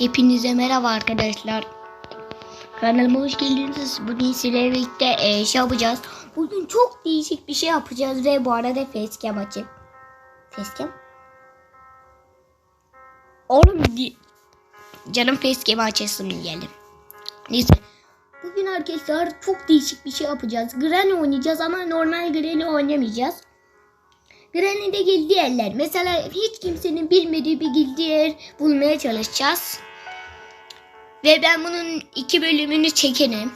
Hepinize merhaba arkadaşlar. Kanalıma hoş geldiniz. Bugün sizlerle birlikte e, şey yapacağız. Bugün çok değişik bir şey yapacağız ve bu arada facecam açık. Facecam? Oğlum canım facecam açasım geldi. Neyse. Bugün arkadaşlar çok değişik bir şey yapacağız. Granny oynayacağız ama normal Granny oynamayacağız. Granny'de gildi yerler. Mesela hiç kimsenin bilmediği bir gildi yer bulmaya çalışacağız. Ve ben bunun iki bölümünü çekerim.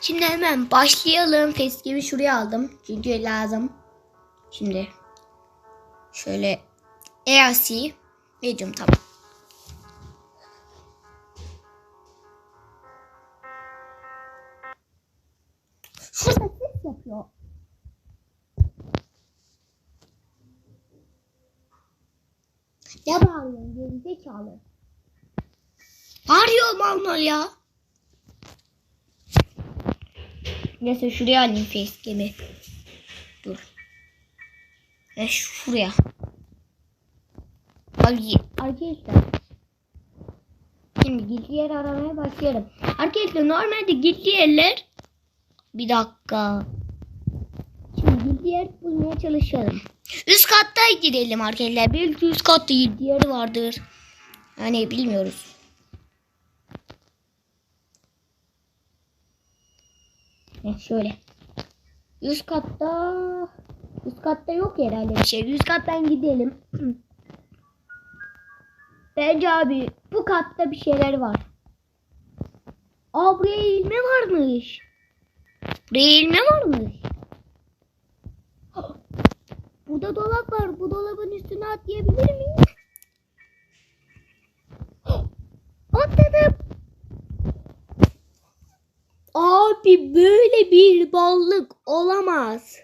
Şimdi hemen başlayalım. Facecam'i şuraya aldım. Çünkü lazım. Şimdi şöyle EAC medium tamam. Şurada ses yapıyor. Ne bağırıyorsun gerizekalı? Mal ya. Neyse şuraya alayım facecam'i. Dur. Ve şuraya. Abi arkadaşlar. Şimdi gizli yer aramaya başlıyorum. Arkadaşlar normalde gizli yerler bir dakika. Şimdi gizli yer bulmaya çalışalım. Üst katta gidelim arkadaşlar. Belki üst katta gizli yer vardır. Hani bilmiyoruz. Şöyle. Üst katta üst katta yok herhalde bir şey. Üst kattan gidelim. Bence abi bu katta bir şeyler var. Aa buraya ilme varmış. Buraya ilme varmış. Burada dolap var. Bu dolabın üstüne atlayabilir miyim? Atladım. Abi bir ballık olamaz.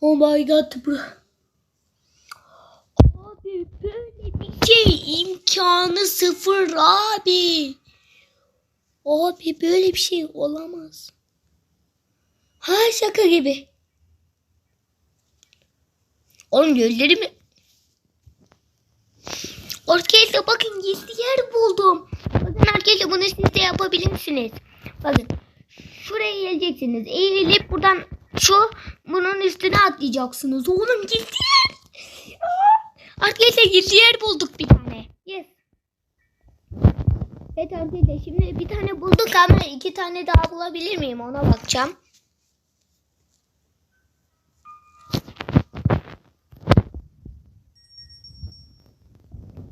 Oh my god bro. Abi böyle bir şey imkanı sıfır abi. Abi böyle bir şey olamaz. Ha şaka gibi. Oğlum gözleri mi? Arkadaşlar bakın gizli yer buldum. Bakın arkadaşlar bunu siz de yapabilirsiniz. Bakın şuraya geleceksiniz. Eğilip buradan şu bunun üstüne atlayacaksınız. Oğlum gizli yer. Arkadaşlar gizli yer bulduk bir tane. Yes. Evet arkadaşlar şimdi bir tane bulduk ama iki tane daha bulabilir miyim ona bakacağım.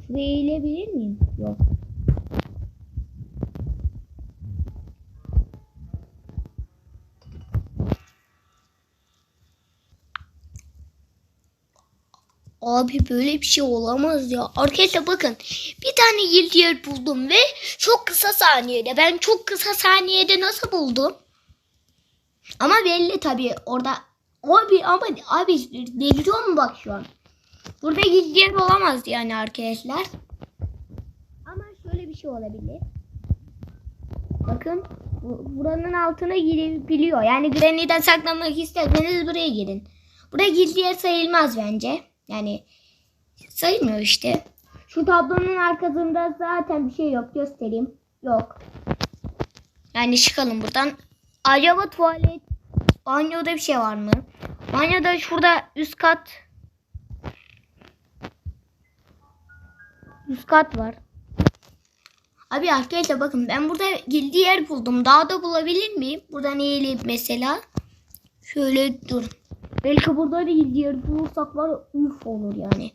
Şuraya eğilebilir miyim? Yok. Abi böyle bir şey olamaz ya. Arkadaşlar bakın bir tane yıl yer buldum ve çok kısa saniyede. Ben çok kısa saniyede nasıl buldum? Ama belli tabii orada. Abi ama abi deliriyor mu bak şu an? Burada yer olamaz yani arkadaşlar. Ama şöyle bir şey olabilir. Bakın bu- buranın altına girebiliyor. Yani Granny'den saklanmak isterseniz buraya girin. Buraya gizli yer sayılmaz bence. Yani sayılmıyor işte. Şu tablonun arkasında zaten bir şey yok. Göstereyim. Yok. Yani çıkalım buradan. Acaba tuvalet banyoda bir şey var mı? Banyoda şurada üst kat Üst kat var. Abi arkadaşlar bakın ben burada gizli yer buldum. Daha da bulabilir miyim? Buradan eğilip mesela. Şöyle dur. Belki burada da gizli yer bulursak var üf olur yani.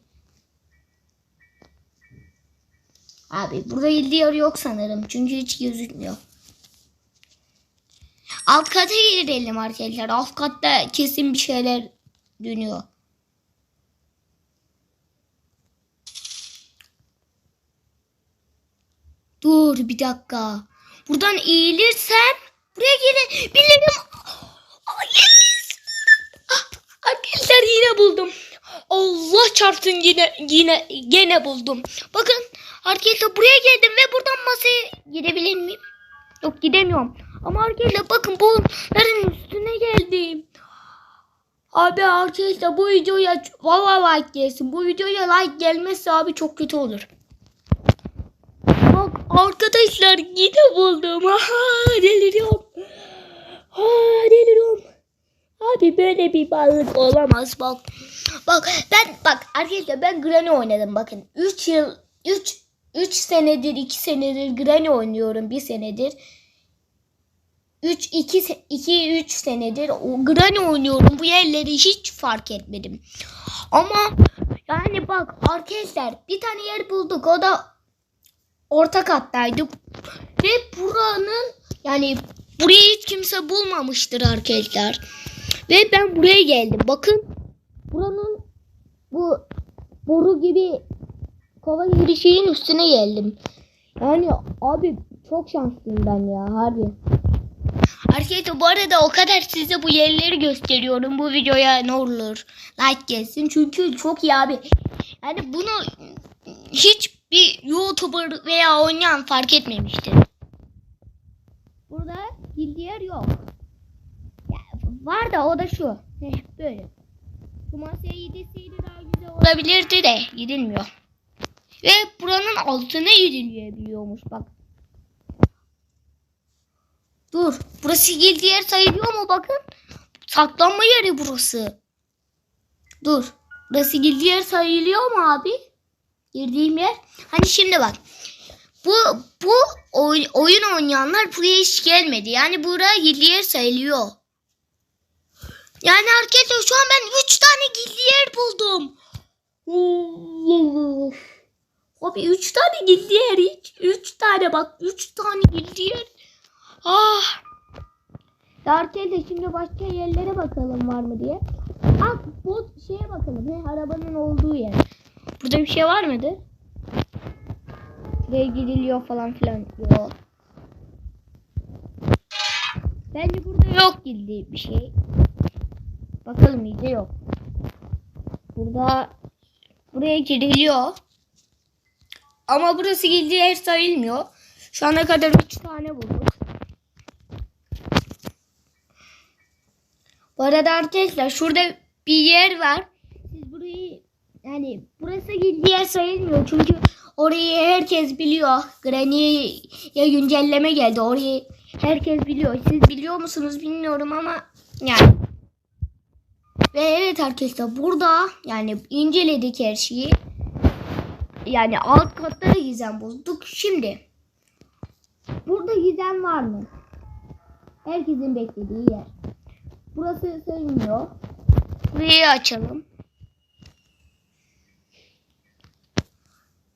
Abi burada gizli yer yok sanırım. Çünkü hiç gözükmüyor. Alt kata girelim arkadaşlar. Alt katta kesin bir şeyler dönüyor. Dur bir dakika. Buradan eğilirsem buraya gene bilirim. Ay, yes. Ah, Arkadaşlar yine buldum. Allah çarpsın yine yine gene buldum. Bakın arkadaşlar buraya geldim ve buradan masaya gidebilir miyim? Yok gidemiyorum. Ama arkadaşlar bakın bunların üstüne geldim. Abi arkadaşlar bu videoya valla like gelsin. Bu videoya like gelmezse abi çok kötü olur. Bak arkadaşlar yine buldum. Aha deliriyorum. Ha deliriyorum. Abi böyle bir balık olamaz bak. Bak ben bak arkadaşlar ben Granny oynadım bakın. 3 yıl 3 3 senedir 2 senedir Granny oynuyorum. 1 senedir. 3 2 2 3 senedir o Granny oynuyorum. Bu yerleri hiç fark etmedim. Ama yani bak arkadaşlar bir tane yer bulduk. O da orta kattaydı. Ve buranın yani burayı hiç kimse bulmamıştır arkadaşlar. Ve ben buraya geldim. Bakın buranın bu boru gibi kova gibi şeyin üstüne geldim. Yani abi çok şanslıyım ben ya harbi. Arkadaşlar bu arada o kadar size bu yerleri gösteriyorum. Bu videoya ne olur like gelsin. Çünkü çok iyi abi. Yani bunu hiçbir YouTuber veya oynayan fark etmemiştir. Burada yer yok. Ya, var da o da şu. Heh, böyle. Bu masaya gidilseydi daha güzel olabilirdi de gidilmiyor. Ve buranın altına gidilebiliyormuş bak. Dur. Burası gildi yer sayılıyor mu bakın. Saklanma yeri burası. Dur. Burası gildi yer sayılıyor mu abi? Girdiğim yer. Hani şimdi bak. Bu bu oy- oyun oynayanlar buraya hiç gelmedi. Yani buraya gildi yer sayılıyor. Yani arkadaşlar şu an ben 3 tane gildi yer buldum. Abi 3 tane gildi yer hiç. 3 tane bak 3 tane gildi yer. Ah. Darkel'de şimdi başka yerlere bakalım var mı diye. Ah bu şeye bakalım. He, arabanın olduğu yer. Burada bir şey var mıdır? Buraya gidiliyor falan filan. Yok. Bence burada yok girdiği bir şey. Bakalım iyice yok. Burada buraya giriliyor. Ama burası girdiği yer sayılmıyor. Şu ana kadar 3 tane bulduk. Bu arada arkadaşlar şurada bir yer var. Siz burayı yani burası girdiği yer sayılmıyor. Çünkü orayı herkes biliyor. Granny'ye güncelleme geldi. Orayı herkes biliyor. Siz biliyor musunuz bilmiyorum ama yani. Ve evet arkadaşlar burada yani inceledik her şeyi. Yani alt katta da gizem bulduk. Şimdi burada gizem var mı? Herkesin beklediği yer. Burası sayılmıyor. Burayı açalım.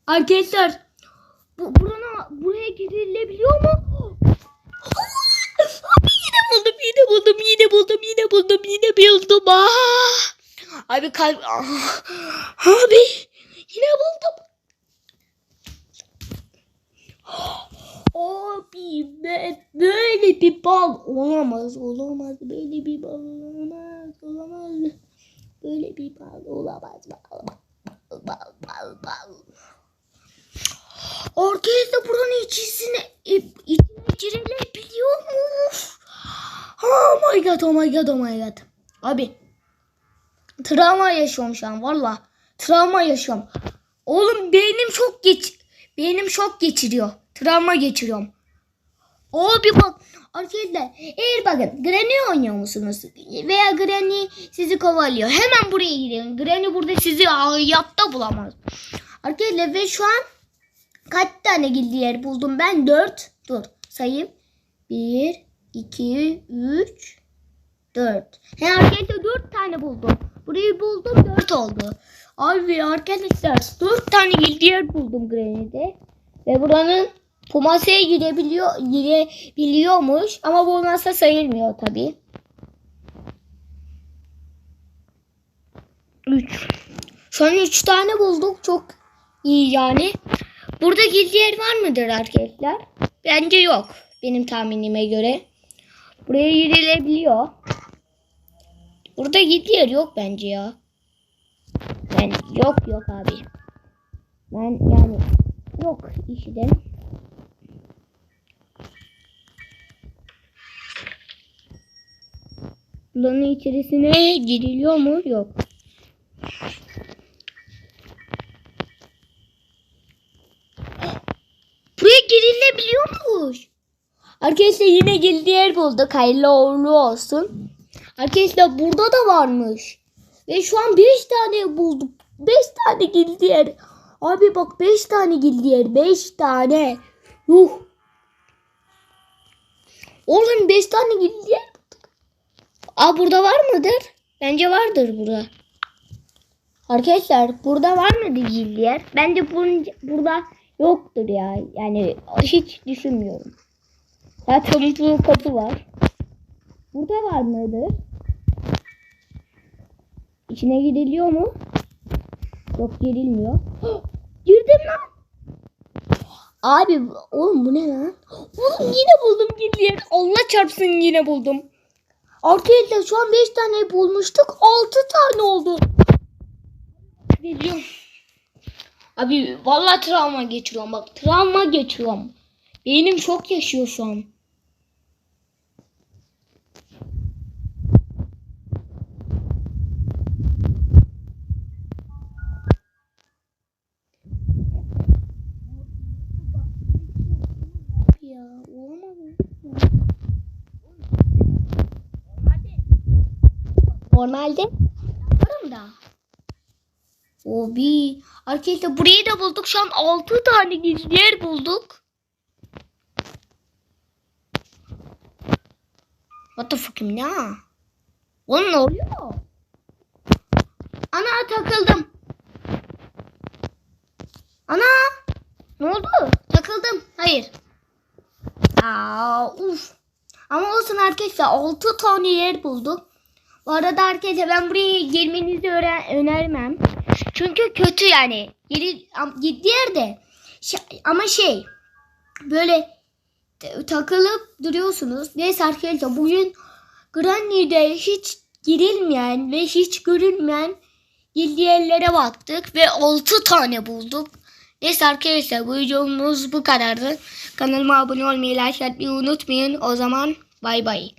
Arkadaşlar bu burana buraya girilebiliyor mu? Buldum, yine buldum, yine buldum, buldum. Ah! Abi kalp ah! Abi yine buldum. Abi böyle bir bal olamaz, olamaz. Böyle bir bal olamaz, olamaz. Böyle bir bal olamaz. Bal, bal, bal, bal, bal. Arkadaşlar buranın içine, içine girilebiliyor mu? Oh my god, oh my god, oh my god. Abi travma yaşıyorum şu an valla. Travma yaşıyorum. Oğlum beynim çok geç beynim şok geçiriyor. Travma geçiriyorum. Abi bak arkadaşlar eğer bakın Granny oynuyor musunuz? Veya Granny sizi kovalıyor. Hemen buraya gidin. Granny burada sizi hayatta bulamaz. Arkadaşlar ve şu an kaç tane gildi yer buldum ben? 4. Dur sayayım. 1, 2, 3, 4. He arkadaşlar 4 tane buldum. Burayı buldum 4 oldu. Abi arkadaşlar 4 tane yer buldum Granny'de. Ve buranın Pumasa'ya girebiliyor, girebiliyormuş ama bu masa sayılmıyor tabi. 3. Şu an 3 tane bulduk. Çok iyi yani. Burada gizli yer var mıdır arkadaşlar? Bence yok. Benim tahminime göre. Buraya girilebiliyor. Burada gizli yer yok bence ya. Ben yok yok abi. Ben yani yok işte. Buranın içerisine giriliyor mu? Yok. Buraya girilebiliyormuş. Arkadaşlar yine gildi yer bulduk. Hayırlı uğurlu olsun. Arkadaşlar burada da varmış. Ve şu an 5 tane bulduk. 5 tane gildi yer. Abi bak 5 tane gildi yer. 5 tane. Yuh. Oğlum 5 tane gildi yer bulduk. Aa burada var mıdır? Bence vardır burada. Arkadaşlar burada var mıdır gildi yer? Bence bunun, burada yoktur ya. Yani hiç düşünmüyorum. Zaten bu kapı var. Burada var mıdır? İçine giriliyor mu? Yok girilmiyor. Girdim lan. Abi oğlum bu ne lan? Oğlum yine buldum gildiğer. Allah çarpsın yine buldum. Arkadaşlar şu an 5 tane bulmuştuk. 6 tane oldu. Geliyorum. Abi vallahi travma geçiriyorum bak. Travma geçiriyorum. Beynim çok yaşıyor şu an. Ya olmadı. Normalde yaparım da. O bir. Arkadaşlar burayı da bulduk. Şu an 6 tane gizli yer bulduk. What the fuck ne? Oğlum ne oluyor? Ana takıldım. Ana ne oldu? Takıldım. Hayır. Aa, uf. Ama olsun arkadaşlar 6 tane yer bulduk. Bu arada arkadaşlar ben buraya girmenizi önermem. Çünkü kötü yani. Yeri gittiği yerde. Ş- ama şey böyle takılıp duruyorsunuz. Neyse arkadaşlar bugün Granny'de hiç girilmeyen ve hiç görülmeyen gizli yerlere baktık ve 6 tane bulduk. Neyse arkadaşlar bu videomuz bu kadardı. Kanalıma abone olmayı, like atmayı unutmayın. O zaman bay bay.